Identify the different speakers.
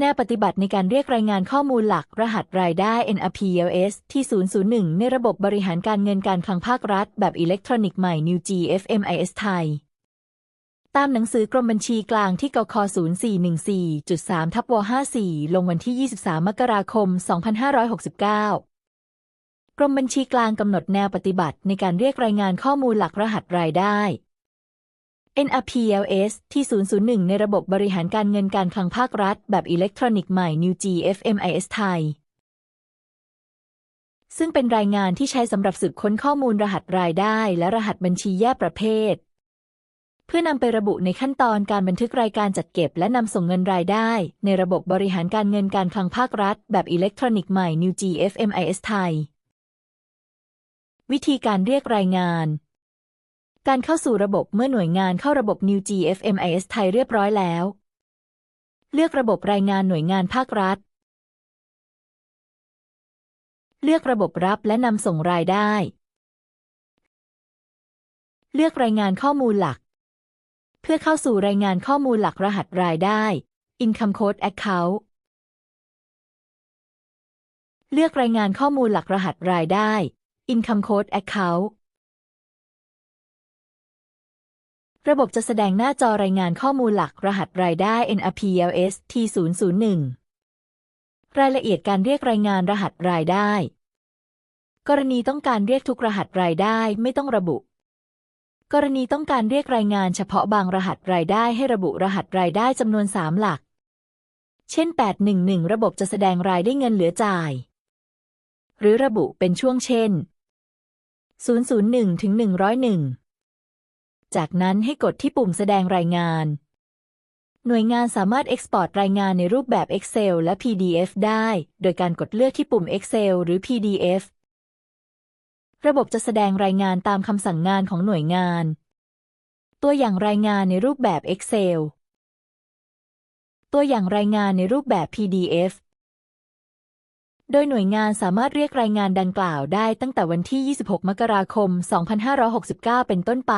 Speaker 1: แนวปฏิบัติในการเรียกรายงานข้อมูลหลักรหัสรายได้ NRPLS ที่ 001 ในระบบบริหารการเงินการคลังภาครัฐ แบบอิเล็กทรอนิกส์ใหม่ New GFMIS ไทย ตามหนังสือกรมบัญชีกลางที่กค0414.3ทับว54 ลงวันที่ 23 มกราคม 2569 กรมบัญชีกลางกำหนดแนวปฏิบัติในการเรียกรายงานข้อมูลหลักรหัสรายได้ NRPLS ที่ 001 ในระบบบริหารการเงินการคลังภาครัฐ แบบอิเล็กทรอนิกส์ใหม่ New GFMIS ไทย ซึ่งเป็นรายงานที่ใช้สำหรับสืบค้นข้อมูลรหัสรายได้และรหัสบัญชีแยกประเภท เพื่อนำไประบุในขั้นตอนการบันทึกรายการจัดเก็บ และนำส่งเงินรายได้ ในระบบบริหารการเงินการคลังภาครัฐ แบบอิเล็กทรอนิกส์ใหม่ New GFMIS ไทย วิธีการเรียกรายงาน การเข้าสู่ระบบเมื่อหน่วยงานเข้าระบบ New GFMIS ไทยเรียบร้อยแล้ว เลือกระบบรายงานหน่วยงานภาครัฐ เลือกระบบรับและนำส่งรายได้ เลือกรายงานข้อมูลหลัก เพื่อเข้าสู่รายงานข้อมูลหลักรหัสรายได้ Income Code Account เลือกรายงานข้อมูลหลักรหัสรายได้ Income Code Account ระบบจะแสดงหน้าจอรายงานข้อมูลหลักรหัสรายได้ NRPLS T001 รายละเอียดการเรียกรายงานรหัสรายได้ กรณีต้องการเรียกทุกรหัสรายได้ไม่ต้องระบุ กรณีต้องการเรียกรายงานเฉพาะบางรหัสรายได้ให้ระบุรหัสรายได้จำนวน 3 หลัก เช่น 811 ระบบจะแสดงรายได้เงินเหลือจ่าย หรือระบุเป็นช่วงเช่น 001ถึง101 จากนั้นให้กดที่ปุ่มแสดงรายงาน หน่วยงานสามารถ Export รายงานในรูปแบบ Excel และ PDF ได้ โดยการกดเลือกที่ปุ่ม Excel หรือ PDF ระบบจะแสดงรายงานตามคำสั่งงานของหน่วยงาน ตัวอย่างรายงานในรูปแบบ Excel ตัวอย่างรายงานในรูปแบบ PDF โดยหน่วยงานสามารถเรียกรายงานดังกล่าวได้ตั้งแต่วันที่ 26 มกราคม 2569 เป็นต้นไป